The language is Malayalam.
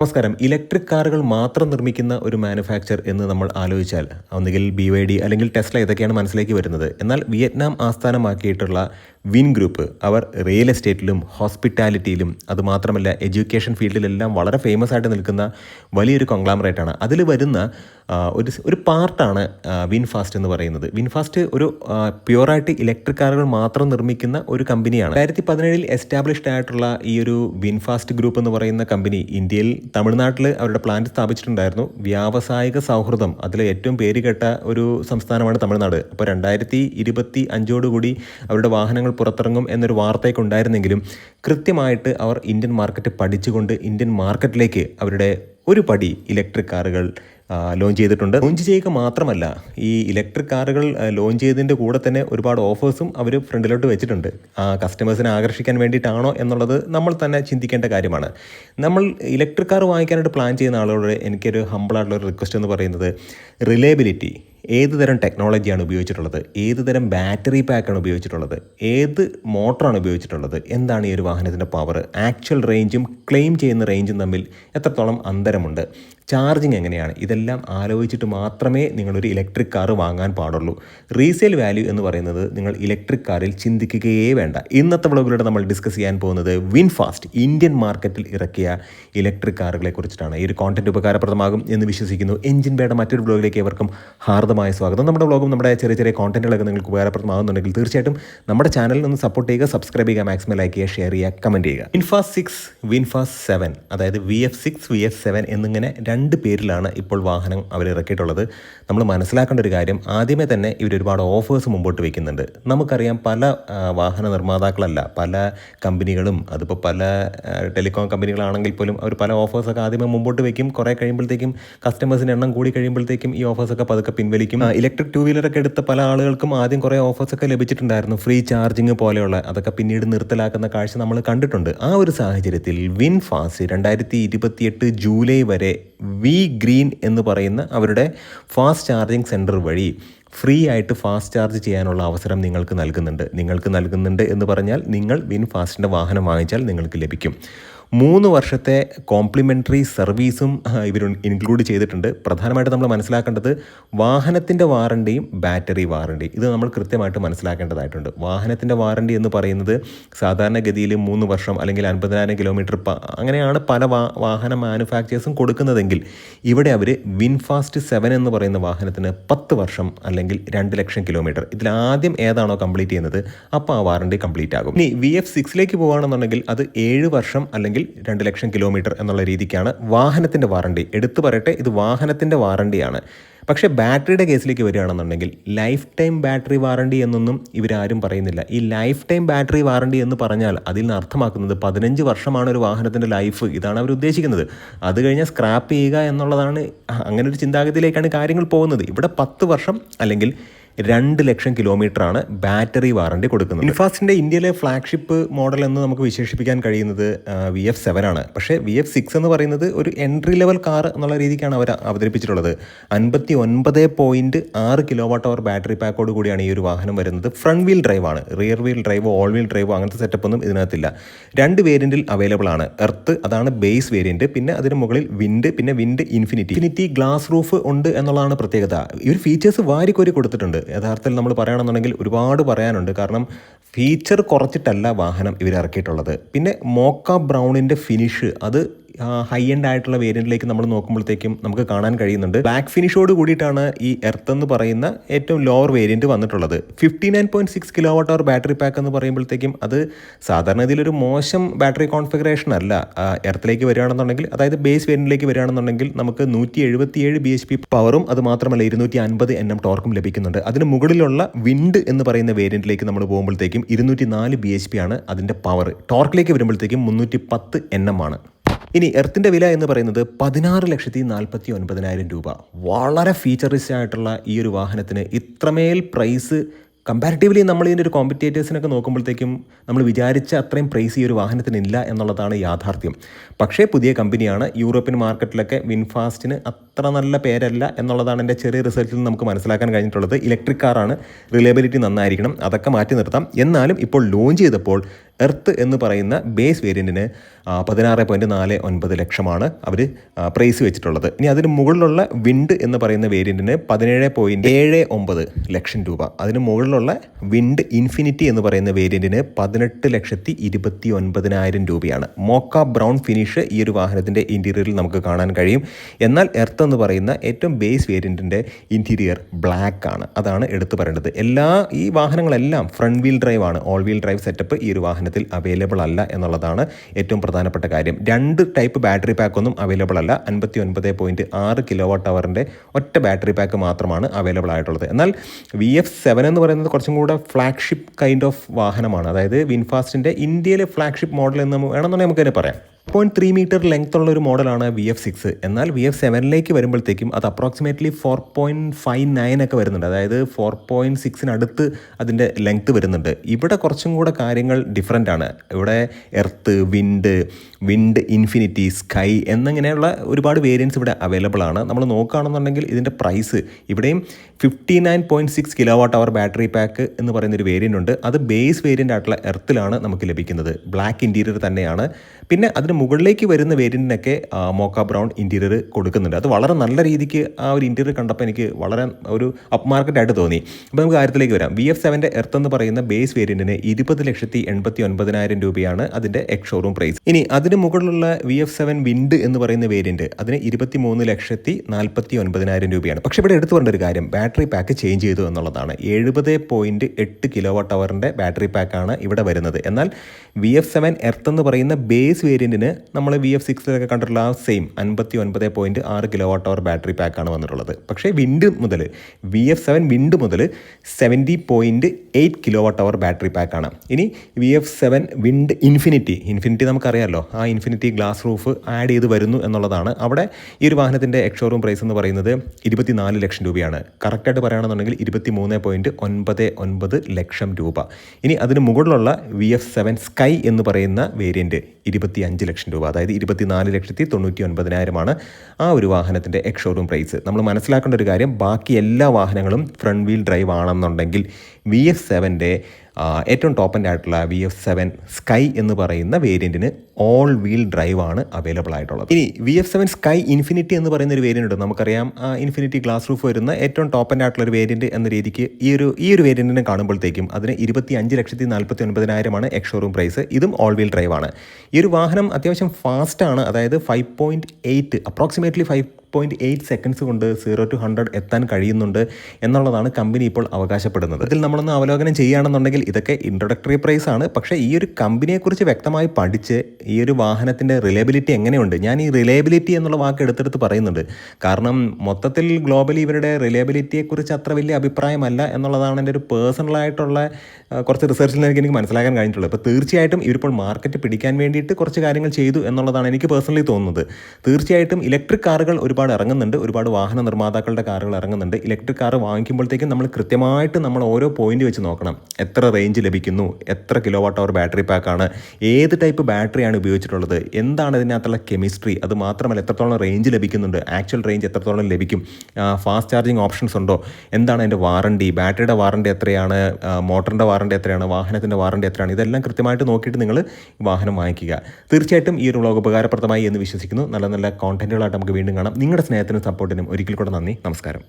നമസ്കാരം. ഇലക്ട്രിക് കാറുകൾ മാത്രം നിർമ്മിക്കുന്ന ഒരു മാനുഫാക്ചർ എന്ന് നമ്മൾ ആലോചിച്ചാൽ ഒന്നുകിൽ ബി വൈ ഡി അല്ലെങ്കിൽ ടെസ്ല ഇതൊക്കെയാണ് മനസ്സിലേക്ക് വരുന്നത്. എന്നാൽ വിയറ്റ്നാം ആസ്ഥാനമാക്കിയിട്ടുള്ള വിൻ ഗ്രൂപ്പ് അവർ റിയൽ എസ്റ്റേറ്റിലും ഹോസ്പിറ്റാലിറ്റിയിലും അതുമാത്രമല്ല എഡ്യൂക്കേഷൻ ഫീൽഡിലെല്ലാം വളരെ ഫേമസ് ആയിട്ട് നിൽക്കുന്ന വലിയൊരു ആണ്. അതിൽ വരുന്ന ഒരു ഒരു പാർട്ടാണ് വിൻഫാസ്റ്റ് എന്ന് പറയുന്നത്. വിൻഫാസ്റ്റ് ഒരു പ്യുവറായിട്ട് ഇലക്ട്രിക് കാറുകൾ മാത്രം നിർമ്മിക്കുന്ന ഒരു കമ്പനിയാണ്. രണ്ടായിരത്തി പതിനേഴിൽ എസ്റ്റാബ്ലിഷ്ഡ് ആയിട്ടുള്ള ഈ ഒരു വിൻഫാസ്റ്റ് ഗ്രൂപ്പ് എന്ന് പറയുന്ന കമ്പനി ഇന്ത്യയിൽ തമിഴ്നാട്ടിൽ അവരുടെ പ്ലാന്റ് സ്ഥാപിച്ചിട്ടുണ്ടായിരുന്നു. വ്യാവസായിക സൗഹൃദം അതിൽ ഏറ്റവും പേര് കേട്ട ഒരു സംസ്ഥാനമാണ് തമിഴ്നാട്. അപ്പോൾ രണ്ടായിരത്തി ഇരുപത്തി അഞ്ചോടുകൂടി അവരുടെ വാഹനങ്ങൾ പുറത്തിറങ്ങും എന്നൊരു വാർത്തയൊക്കെ ഉണ്ടായിരുന്നെങ്കിലും കൃത്യമായിട്ട് അവർ ഇന്ത്യൻ മാർക്കറ്റ് പഠിച്ചുകൊണ്ട് ഇന്ത്യൻ മാർക്കറ്റിലേക്ക് അവരുടെ ഒരു പടി ഇലക്ട്രിക് കാറുകൾ ലോഞ്ച് ചെയ്തിട്ടുണ്ട്. ലോഞ്ച് ചെയ്യുക മാത്രമല്ല ഈ ഇലക്ട്രിക് കാറുകൾ ലോഞ്ച് ചെയ്തതിന്റെ കൂടെ തന്നെ ഒരുപാട് ഓഫേഴ്സും അവർ ഫ്രണ്ടിലോട്ട് വെച്ചിട്ടുണ്ട്. ആ കസ്റ്റമേഴ്സിനെ ആകർഷിക്കാൻ വേണ്ടിയിട്ടാണോ എന്നുള്ളത് നമ്മൾ തന്നെ ചിന്തിക്കേണ്ട കാര്യമാണ്. നമ്മൾ ഇലക്ട്രിക് കാർ വാങ്ങിക്കാനായിട്ട് പ്ലാൻ ചെയ്യുന്ന ആളുകളോട് എനിക്കൊരു ഹമ്പിളായിട്ടുള്ള റിക്വസ്റ്റ് എന്ന് പറയുന്നത് റിലയബിലിറ്റി ഏത് തരം ടെക്നോളജിയാണ് ഉപയോഗിച്ചിട്ടുള്ളത്? ഏത് തരം ബാറ്ററി പാക്കാണ് ഉപയോഗിച്ചിട്ടുള്ളത്? ഏത് മോട്ടറാണ് ഉപയോഗിച്ചിട്ടുള്ളത്? എന്താണ് ഈ ഒരു വാഹനത്തിന്റെ പവർ ആക്ച്വൽ റേഞ്ചും ക്ലെയിം ചെയ്യുന്ന റേഞ്ചും തമ്മിൽ എത്രത്തോളം അന്തരമുണ്ട്? ചാർജിങ് എങ്ങനെയാണ്? ഇതെല്ലാം ആലോചിച്ചിട്ട് മാത്രമേ നിങ്ങളൊരു ഇലക്ട്രിക് കാർ വാങ്ങാൻ പാടുള്ളൂ. റീസെയിൽ വാല്യൂ എന്ന് പറയുന്നത് നിങ്ങൾ ഇലക്ട്രിക് കാറിൽ ചിന്തിക്കുകയേ വേണ്ട. ഇന്നത്തെ വ്ളോഗിലൂടെ നമ്മൾ ഡിസ്കസ് ചെയ്യാൻ പോകുന്നത് വിൻഫാസ്റ്റ് ഇന്ത്യൻ മാർക്കറ്റിൽ ഇറക്കിയ ഇലക്ട്രിക് കാറുകളെ കുറിച്ചിട്ടാണ്. ഈ ഒരു കോണ്ടന്റ് ഉപകാരപ്രദമാകും എന്ന് വിശ്വസിക്കുന്നു. എഞ്ചിൻ ബേയുടെ മറ്റൊരു വ്ളോഗിലേക്ക് ഏവർക്കും ഹാർദമായ സ്വാഗതം. നമ്മുടെ വ്ളോഗും നമ്മുടെ ചെറിയ ചെറിയ കോൺറ്റന്റുകളൊക്കെ നിങ്ങൾക്ക് ഉപകാരപ്രദമാകുന്നുണ്ടെങ്കിൽ തീർച്ചയായിട്ടും നമ്മുടെ ചാനലിൽ ഒന്ന് സപ്പോർട്ട് ചെയ്യുക സബ്സ്ക്രൈബ് ചെയ്യുക മാക്സിമം ലൈക്ക് ചെയ്യുക ഷെയർ ചെയ്യുക കമന്റ് ചെയ്യുക. ഇൻഫാസ് സിക്സ് വിൻഫാസ് സെവൻ അതായത് V F six V F seven എന്നിങ്ങനെ രണ്ട് പേരിലാണ് ഇപ്പോൾ വാഹനം അവർ ഇറക്കിയിട്ടുള്ളത് നമ്മൾ മനസ്സിലാക്കേണ്ട ഒരു കാര്യം ആദ്യമേ തന്നെ ഇവർ ഒരുപാട് ഓഫേഴ്സ് മുമ്പോട്ട് വയ്ക്കുന്നുണ്ട് നമുക്കറിയാം പല വാഹന നിർമ്മാതാക്കളല്ല പല കമ്പനികളും അതിപ്പോൾ പല ടെലികോം കമ്പനികളാണെങ്കിൽ പോലും അവർ പല ഓഫേഴ്സൊക്കെ ആദ്യമേ മുമ്പോട്ട് വയ്ക്കും കുറേ കഴിയുമ്പോഴത്തേക്കും കസ്റ്റമേഴ്സിന്റെ എണ്ണം കൂടി കഴിയുമ്പോഴത്തേക്കും ഈ ഓഫേഴ്സൊക്കെ പതുക്കെ പിൻവലിക്കും ഇലക്ട്രിക് ടൂ വീലറൊക്കെ എടുത്ത പല ആളുകൾക്കും ആദ്യം കുറേ ഓഫേഴ്സൊക്കെ ലഭിച്ചിട്ടുണ്ടായിരുന്നു. ഫ്രീ ചാർജിങ് പോലെയുള്ള അതൊക്കെ പിന്നീട് നിർത്തലാക്കുന്ന കാഴ്ച നമ്മൾ കണ്ടിട്ടുണ്ട്. ആ ഒരു സാഹചര്യത്തിൽ വിൻ ഫാസ്റ്റ് രണ്ടായിരത്തി ഇരുപത്തിയെട്ട് ജൂലൈ വരെ വി ഗ്രീൻ എന്ന് പറയുന്ന അവരുടെ ഫാസ്റ്റ് ചാർജിങ് സെന്റർ വഴി ഫ്രീ ആയിട്ട് ഫാസ്റ്റ് ചാർജ് ചെയ്യാനുള്ള അവസരം നിങ്ങൾക്ക് നൽകുന്നുണ്ട്. നിങ്ങൾക്ക് നൽകുന്നുണ്ട് എന്ന് പറഞ്ഞാൽ നിങ്ങൾ വിൻ ഫാസ്റ്റിന്റെ വാഹനം വാങ്ങിച്ചാൽ നിങ്ങൾക്ക് ലഭിക്കും. മൂന്ന് വർഷത്തെ കോംപ്ലിമെന്ററി സർവീസും ഇവർ ഇൻക്ലൂഡ് ചെയ്തിട്ടുണ്ട്. പ്രധാനമായിട്ട് നമ്മൾ മനസ്സിലാക്കേണ്ടത് വാഹനത്തിന്റെ വാറണ്ടിയും ബാറ്ററി വാറണ്ടി ഇത് നമ്മൾ കൃത്യമായിട്ട് മനസ്സിലാക്കേണ്ടതായിട്ടുണ്ട്. വാഹനത്തിന്റെ വാറണ്ടി എന്ന് പറയുന്നത് സാധാരണഗതിയിൽ മൂന്ന് വർഷം അല്ലെങ്കിൽ അൻപതിനായിരം കിലോമീറ്റർ അങ്ങനെയാണ് പല വാഹന മാനുഫാക്ചേഴ്സും കൊടുക്കുന്നതെങ്കിൽ ഇവിടെ അവർ വിൻഫാസ്റ്റ് സെവൻ എന്ന് പറയുന്ന വാഹനത്തിന് പത്ത് വർഷം അല്ലെങ്കിൽ രണ്ട് ലക്ഷം കിലോമീറ്റർ. ഇതിൽ ആദ്യം ഏതാണോ കംപ്ലീറ്റ് ചെയ്യുന്നത് അപ്പോൾ ആ വാറണ്ടി കംപ്ലീറ്റ് ആകും. ഇനി വി എഫ് സിക്സിലേക്ക് പോകുകയാണെന്നുണ്ടെങ്കിൽ അത് ഏഴ് വർഷം അല്ലെങ്കിൽ രണ്ട് ലക്ഷം കിലോമീറ്റർ എന്നുള്ള രീതിക്കാണ് വാഹനത്തിന്റെ വാറണ്ടി. എടുത്തു പറയട്ടെ ഇത് വാഹനത്തിന്റെ വാറണ്ടിയാണ്. പക്ഷേ ബാറ്ററിയുടെ കേസിലേക്ക് വരികയാണെന്നുണ്ടെങ്കിൽ ലൈഫ് ടൈം ബാറ്ററി വാറണ്ടി എന്നൊന്നും ഇവരാരും പറയുന്നില്ല. ഈ ലൈഫ് ടൈം ബാറ്ററി വാറണ്ടി എന്ന് പറഞ്ഞാൽ അതിൽ നിന്ന് അർത്ഥമാക്കുന്നത് പതിനഞ്ച് വർഷമാണ് ഒരു വാഹനത്തിന്റെ ലൈഫ് ഇതാണ് അവർ ഉദ്ദേശിക്കുന്നത്. അത് കഴിഞ്ഞാൽ സ്ക്രാപ്പ് ചെയ്യുക എന്നുള്ളതാണ് അങ്ങനെ ഒരു ചിന്താഗതിയിലേക്കാണ് കാര്യങ്ങൾ പോകുന്നത്. ഇവിടെ പത്ത് വർഷം അല്ലെങ്കിൽ രണ്ട് ലക്ഷം കിലോമീറ്ററാണ് ബാറ്ററി വാറണ്ടി കൊടുക്കുന്നത്. ഇൻഫാസ്റ്റിന്റെ ഇന്ത്യയിലെ ഫ്ലാഗ്ഷിപ്പ് മോഡൽ എന്ന് നമുക്ക് വിശേഷിപ്പിക്കാൻ കഴിയുന്നത് വി എഫ് സെവൻ ആണ്. പക്ഷേ വി എഫ് സിക്സ് എന്ന് പറയുന്നത് ഒരു എൻട്രി ലെവൽ കാർ എന്നുള്ള രീതിക്കാണ് അവർ അവതരിപ്പിച്ചിട്ടുള്ളത്. അൻപത്തി ഒൻപത് പോയിന്റ് ആറ് കിലോ വാട്ട് അവർ ബാറ്ററി പാക്കോട് കൂടിയാണ് ഈ ഒരു വാഹനം വരുന്നത്. ഫ്രണ്ട് വീൽ ഡ്രൈവ് ആണ്. റിയർ വീൽ ഡ്രൈവോ ഓൾ വീൽ ഡ്രൈവോ അങ്ങനത്തെ സെറ്റപ്പ് ഒന്നും ഇതിനകത്തില്ല. രണ്ട് വേരിയന്റിൽ അവൈലബിൾ ആണ്. എർത്ത് അതാണ് ബേസ് വേരിയന്റ് പിന്നെ അതിന് മുകളിൽ വിൻഡ് പിന്നെ wind infinity. Infinity glass roof ഉണ്ട് എന്നുള്ളതാണ് പ്രത്യേകത. ഈ ഒരു ഫീച്ചേഴ്സ് വാരിക്കോരി കൊടുത്തിട്ടുണ്ട്. യഥാർത്ഥത്തിൽ നമ്മൾ പറയുകയാണെന്നുണ്ടെങ്കിൽ ഒരുപാട് പറയാനുണ്ട്. കാരണം ഫീച്ചർ കുറച്ചിട്ടല്ല വാഹനം ഇവർ ഇറക്കിയിട്ടുള്ളത്. പിന്നെ മോക്ക ബ്രൗണിന്റെ ഫിനിഷ് അത് ഹൈ എൻഡ് ആയിട്ടുള്ള വേരിയന്റിലേക്ക് നമ്മൾ നോക്കുമ്പോഴത്തേക്കും നമുക്ക് കാണാൻ കഴിയുന്നുണ്ട്. ബ്ലാക്ക് ഫിനിഷോട് കൂടിയിട്ടാണ് ഈ എർത്ത് എന്ന് പറയുന്ന ഏറ്റവും ലോവർ വേരിയന്റ് വന്നിട്ടുള്ളത്. Fifty nine point six kilowatt hour battery pack എന്ന് പറയുമ്പോഴത്തേക്കും അത് സാധാരണ ഇതിലൊരു മോശം ബാറ്ററി കോൺഫിഗറേഷൻ അല്ല. എർത്തിലേക്ക് വരികയാണെന്നുണ്ടെങ്കിൽ അതായത് ബേസ് വേരിയന്റിലേക്ക് വരികയാണെന്നുണ്ടെങ്കിൽ നമുക്ക് നൂറ്റി എഴുപത്തിയേഴ് ബി എച്ച് പി പവറും അത് മാത്രമല്ല ഇരുന്നൂറ്റി അൻപത് എൻ എം ടോർക്കും ലഭിക്കുന്നുണ്ട്. അതിന് മുകളിലുള്ള വിൻഡ് എന്ന് പറയുന്ന വേരിയന്റിലേക്ക് നമ്മൾ പോകുമ്പോഴത്തേക്കും ഇരുന്നൂറ്റി നാല് ബി എച്ച് പി ആണ് അതിന്റെ പവർ ടോർക്കിലേക്ക് വരുമ്പോഴത്തേക്കും മുന്നൂറ്റി പത്ത് എൻ എം ആണ്. ഇനി എർത്തിന്റെ വില എന്ന് പറയുന്നത് പതിനാറ് ലക്ഷത്തി നാൽപ്പത്തി ഒൻപതിനായിരം രൂപ. വളരെ ഫീച്ചറിസ്റ്റ് ആയിട്ടുള്ള ഈ ഒരു വാഹനത്തിന് ഇത്രമേൽ പ്രൈസ് കമ്പാരിറ്റീവ്ലി നമ്മൾ ഇതിന്റെ ഒരു കോമ്പറ്റേറ്റേഴ്സിനൊക്കെ നോക്കുമ്പോഴത്തേക്കും നമ്മൾ വിചാരിച്ച അത്രയും പ്രൈസ് ഈ ഒരു വാഹനത്തിനില്ല എന്നുള്ളതാണ് യാഥാർത്ഥ്യം. പക്ഷേ പുതിയ കമ്പനിയാണ് യൂറോപ്യൻ മാർക്കറ്റിലൊക്കെ വിൻഫാസ്റ്റിന് അത്ര നല്ല പേരല്ല എന്നുള്ളതാണ് എന്റെ ചെറിയ റിസൾട്ടിൽ നമുക്ക് മനസ്സിലാക്കാൻ കഴിഞ്ഞിട്ടുള്ളത്. ഇലക്ട്രിക് കാറാണ് റിലയബിലിറ്റി നന്നായിരിക്കണം അതൊക്കെ മാറ്റി നിർത്താം. എന്നാലും ഇപ്പോൾ ലോഞ്ച് ചെയ്തപ്പോൾ എർത്ത് എന്ന് പറയുന്ന ബേസ് വേരിയന്റിന് പതിനാറ് പോയിന്റ് നാല് ഒൻപത് ലക്ഷമാണ് അവർ പ്രൈസ് വെച്ചിട്ടുള്ളത്. ഇനി അതിന് മുകളിലുള്ള വിൻഡ് എന്ന് പറയുന്ന വേരിയന്റിന് പതിനേഴ് പോയിന്റ് ഏഴ് ഒമ്പത് ലക്ഷം രൂപ. അതിന് മുകളിലുള്ള വിൻഡ് ഇൻഫിനിറ്റി എന്ന് പറയുന്ന വേരിയന്റിന് പതിനെട്ട് ലക്ഷത്തി ഇരുപത്തി ഒൻപതിനായിരം രൂപയാണ്. മോക്ക ബ്രൗൺ ഫിനിഷ് ഈ ഒരു വാഹനത്തിന്റെ ഇന്റീരിയറിൽ നമുക്ക് കാണാൻ കഴിയും. എന്നാൽ എർത്ത് എന്ന് പറയുന്ന ഏറ്റവും ബേസ് വേരിയന്റിന്റെ ഇന്റീരിയർ ബ്ലാക്ക് ആണ്. അതാണ് എടുത്തു പറയേണ്ടത്. എല്ലാ ഈ വാഹനങ്ങളെല്ലാം ഫ്രണ്ട് വീൽ ഡ്രൈവ് ആണ്. ഓൾ വീൽ ഡ്രൈവ് സെറ്റപ്പ് ഈ ഒരു വാഹനത്തിൽ അവൈലബിൾ അല്ല എന്നുള്ളതാണ് ഏറ്റവും പ്രധാനപ്പെട്ട കാര്യം. രണ്ട് ടൈപ്പ് ബാറ്ററി പാക്കൊന്നും അവൈലബിൾ അല്ല. അൻപത്തി ഒൻപത് പോയിന്റ് ആറ് കിലോ വാട്ട് അവറിന്റെ ഒറ്റ ബാറ്ററി പാക്ക് മാത്രമാണ് അവൈലബിൾ ആയിട്ടുള്ളത്. എന്നാൽ വി എഫ് സെവൻ എന്ന് പറയുന്നത് കുറച്ചും കൂടെ ഫ്ലാഗ്ഷിപ്പ് കൈൻഡ് ഓഫ് വാഹനമാണ്. അതായത് വിൻഫാസ്റ്റിന്റെ ഇന്ത്യയിലെ ഫ്ലാഗ്ഷിപ്പ് മോഡൽ എന്ന് വേണമെന്നുണ്ടെങ്കിൽ നമുക്കതിനെ പറയാം. പോയിന്റ് ത്രീ മീറ്റർ ലെങ്ത് ഉള്ള ഒരു മോഡലാണ് വി എഫ് സിക്സ് എന്നാൽ വി എഫ് സെവനിലേക്ക് വരുമ്പോഴത്തേക്കും അത് approximately four point five nine ഒക്കെ വരുന്നുണ്ട്. അതായത് ഫോർ പോയിന്റ് സിക്സിനടുത്ത് അതിന്റെ ലെങ്ത് വരുന്നുണ്ട്. ഇവിടെ കുറച്ചും കൂടെ കാര്യങ്ങൾ ഡിഫറെന്റ് ആണ്. ഇവിടെ earth wind wind infinity sky എന്നിങ്ങനെയുള്ള ഒരുപാട് വേരിയൻസ് ഇവിടെ അവൈലബിൾ ആണ്. നമ്മൾ നോക്കുകയാണെന്നുണ്ടെങ്കിൽ ഇതിന്റെ പ്രൈസ് ഇവിടെയും fifty nine point six kilowatt hour battery pack എന്ന് പറയുന്ന ഒരു വേരിയന്റ് ഉണ്ട്. അത് ബേസ് വേരിയന്റ് ആയിട്ടുള്ള എർത്തിലാണ് നമുക്ക് ലഭിക്കുന്നത്. ബ്ലാക്ക് ഇന്റീരിയർ തന്നെയാണ്. പിന്നെ അതിന് മുകളിലേക്ക് വരുന്ന വേരിയന്റിനൊക്കെ മോക്ക ബ്രൗൺ ഇന്റീരിയർ കൊടുക്കുന്നുണ്ട്. അത് വളരെ നല്ല രീതിക്ക് ആ ഒരു ഇന്റീരിയർ കണ്ടപ്പോൾ എനിക്ക് വളരെ ഒരു അപ്പ് മാർക്കറ്റ് ആയിട്ട് തോന്നി. അപ്പോൾ നമുക്ക് കാര്യത്തിലേക്ക് വരാം. വി എഫ് സെവന്റെ എർത്ത് എന്ന് പറയുന്ന ബേസ് വേരിയന്റിന് ഇരുപത് ലക്ഷത്തി എൺപത്തി ഒൻപതിനായിരം രൂപയാണ് അതിന്റെ എക്സ് ഷോറൂം പ്രൈസ് ഇനി അതിന് മുകളിലുള്ള വി എഫ് സെവൻ വിൻഡ് എന്ന് പറയുന്ന വേരിയന്റ് അതിന് ഇരുപത്തി മൂന്ന് ലക്ഷത്തി നാൽപ്പത്തി ഒൻപതിനായിരം രൂപയാണ്. പക്ഷേ ഇവിടെ എടുത്തു പറഞ്ഞ ഒരു കാര്യം ബാറ്ററി പാക്ക് ചേഞ്ച് ചെയ്തു എന്നുള്ളതാണ്. എഴുപത് പോയിന്റ് എട്ട് കിലോ വാട്ട് അവറിന്റെ ബാറ്ററി പാക്കാണ് ഇവിടെ വരുന്നത്. എന്നാൽ വി എഫ് സെവൻ എർത്ത് എന്ന് പറയുന്ന ബേസ് വേരിയന്റിന് നമ്മൾ വി എഫ് സിക്സിലൊക്കെ കണ്ടിട്ടുള്ള ആ സെയിം അൻപത്തി ഒൻപത് പോയിന്റ് ആറ് കിലോ വാട്ട് അവർ ബാറ്ററി പാക്കാണ് വന്നിട്ടുള്ളത്. പക്ഷേ വിൻഡ് മുതൽ വി എഫ് സെവൻ വിൻഡ് മുതൽ seventy point eight kilowatt hour battery പാക്കാണ് ഇനി V F seven wind infinity infinity നമുക്കറിയാമല്ലോ ആ ഇൻഫിനിറ്റി ഗ്ലാസ് റൂഫ് ആഡ് ചെയ്ത് വരുന്നു എന്നുള്ളതാണ്. അവിടെ ഈ ഒരു വാഹനത്തിന്റെ എക്സ്ഷോറൂം പ്രൈസ് എന്ന് പറയുന്നത് ഇരുപത്തിനാല് ലക്ഷം രൂപയാണ്. കറക്റ്റായിട്ട് പറയുകയാണെന്നുണ്ടെങ്കിൽ ഇരുപത്തി മൂന്ന് പോയിന്റ് ഒൻപത് ഒൻപത് ലക്ഷം രൂപ. ഇനി അതിന് മുകളിലുള്ള വി എഫ് സെവൻ സ്കൈ എന്ന് പറയുന്ന വേരിയന്റ് ഇരുപത്തി അഞ്ച് ലക്ഷം രൂപ അതായത് ഇരുപത്തിനാല് ലക്ഷത്തി തൊണ്ണൂറ്റി ഒൻപതിനായിരമാണ് ആ ഒരു വാഹനത്തിന്റെ എക്സ് ഷോറൂം പ്രൈസ്. നമ്മൾ മനസ്സിലാക്കേണ്ട ഒരു കാര്യം ബാക്കി എല്ലാ വാഹനങ്ങളും ഫ്രണ്ട് വീൽ ഡ്രൈവ് ആണെന്നുണ്ടെങ്കിൽ വി എഫ് സെവന്റെ ഏറ്റവും ടോപ്പ് ആയിട്ടുള്ള വി എഫ് സെവൻ സ്കൈ എന്ന് പറയുന്ന വേരിയന്റിന് ഓൾ വീൽ ഡ്രൈവ് ആണ് അവൈലബിൾ ആയിട്ടുള്ളത്. ഇനി V F seven sky infinity എന്ന് പറയുന്ന ഒരു വേരിയന്റ് ഉണ്ട്. നമുക്കറിയാം ഇൻഫിനിറ്റി ഗ്ലാസ് റൂഫ് വരുന്ന ഏറ്റവും ടോപ്പ് ആയിട്ടുള്ള ഒരു വേരിയന്റ് എന്ന രീതിക്ക് ഈ ഒരു ഈ ഒരു വേരിയന്റിനെ കാണുമ്പോഴത്തേക്കും അതിന് ഇരുപത്തി അഞ്ച് ലക്ഷത്തി നാൽപ്പത്തി ഒൻപതിനായിരമാണ് എക്സ് ഷോറൂം പ്രൈസ് ഇതും ഓൾ വീൽ ഡ്രൈവ് ആണ്. ഈ ഒരു വാഹനം അത്യാവശ്യം ഫാസ്റ്റാണ് അതായത് five point eight approximately five point eight seconds കൊണ്ട് സീറോ ടു ഹൺഡ്രഡ് എത്താൻ കഴിയുന്നുണ്ട് എന്നുള്ളതാണ് കമ്പനി ഇപ്പോൾ അവകാശപ്പെടുന്നത്. ഇതിൽ നമ്മളൊന്ന് അവലോകനം ചെയ്യുകയാണെന്നുണ്ടെങ്കിൽ ഇതൊക്കെ ഇൻട്രൊഡക്ടറി പ്രൈസ് ആണ്. പക്ഷേ ഈ ഒരു കമ്പനിയെക്കുറിച്ച് വ്യക്തമായി പഠിച്ച് ഈ ഒരു വാഹനത്തിന്റെ റിലയബിലിറ്റി എങ്ങനെയുണ്ട്? ഞാൻ ഈ റിലയബിലിറ്റി എന്നുള്ള വാക്ക് എടുത്തെടുത്ത് പറയുന്നുണ്ട്. കാരണം മൊത്തത്തിൽ ഗ്ലോബലി ഇവരുടെ റിലയബിലിറ്റിയെക്കുറിച്ച് അത്ര വലിയ അഭിപ്രായമല്ല എന്നുള്ളതാണ് എന്റെ ഒരു പേഴ്സണലായിട്ടുള്ള കുറച്ച് റിസർച്ചിൽ നിന്ന് എനിക്ക് മനസ്സിലാക്കാൻ കഴിഞ്ഞിട്ടുള്ളത്. അപ്പോൾ തീർച്ചയായിട്ടും ഇവരിപ്പോൾ മാർക്കറ്റ് പിടിക്കാൻ വേണ്ടിയിട്ട് കുറച്ച് കാര്യങ്ങൾ ചെയ്തു എന്നുള്ളതാണ് എനിക്ക് പേഴ്സണലി തോന്നുന്നത്. തീർച്ചയായിട്ടും ഇലക്ട്രിക് കാറുകൾ ഒരുപാട് ഇറങ്ങുന്നുണ്ട്. ഒരുപാട് വാഹന നിർമ്മാതാക്കളുടെ കാറുകൾ ഇറങ്ങുന്നുണ്ട്. ഇലക്ട്രിക് കാർ വാങ്ങിക്കുമ്പോഴത്തേക്കും നമ്മൾ കൃത്യമായിട്ട് നമ്മൾ ഓരോ പോയിന്റ് വെച്ച് നോക്കണം. എത്ര റേഞ്ച് ലഭിക്കുന്നു? എത്ര കിലോ വാട്ട് അവർ ബാറ്ററി പാക്കാണ് ഏത് ടൈപ്പ് ബാറ്ററിയാണ് ഉപയോഗിച്ചിട്ടുള്ളത്? എന്താണ് ഇതിനകത്തുള്ള കെമിസ്ട്രി അത് മാത്രമല്ല എത്രത്തോളം റേഞ്ച് ലഭിക്കുന്നുണ്ട്? ആക്ച്വൽ റേഞ്ച് എത്രത്തോളം ലഭിക്കും? ഫാസ്റ്റ് ചാർജിങ് ഓപ്ഷൻസ് ഉണ്ടോ? എന്താണ് അതിന്റെ വാറണ്ടി ബാറ്ററിയുടെ വാറണ്ടി എത്രയാണ്? മോട്ടറിന്റെ വാറണ്ടി എത്രയാണ്? വാഹനത്തിന്റെ വാറണ്ടി എത്രയാണ്? ഇതെല്ലാം കൃത്യമായിട്ട് നോക്കിയിട്ട് നിങ്ങൾ വാഹനം വാങ്ങിക്കുക. തീർച്ചയായിട്ടും ഈ ഒരു വ്ളോഗ് ഉപകാരപ്രദമായി എന്ന് വിശ്വസിക്കുന്നു. നല്ല നല്ല കോണ്ടന്റുകളായിട്ട് നമുക്ക് വീണ്ടും കാണാം. നിങ്ങളുടെ സ്നേഹത്തിനും സപ്പോർട്ടിനും ഒരിക്കൽ കൂടെ നന്ദി. നമസ്കാരം.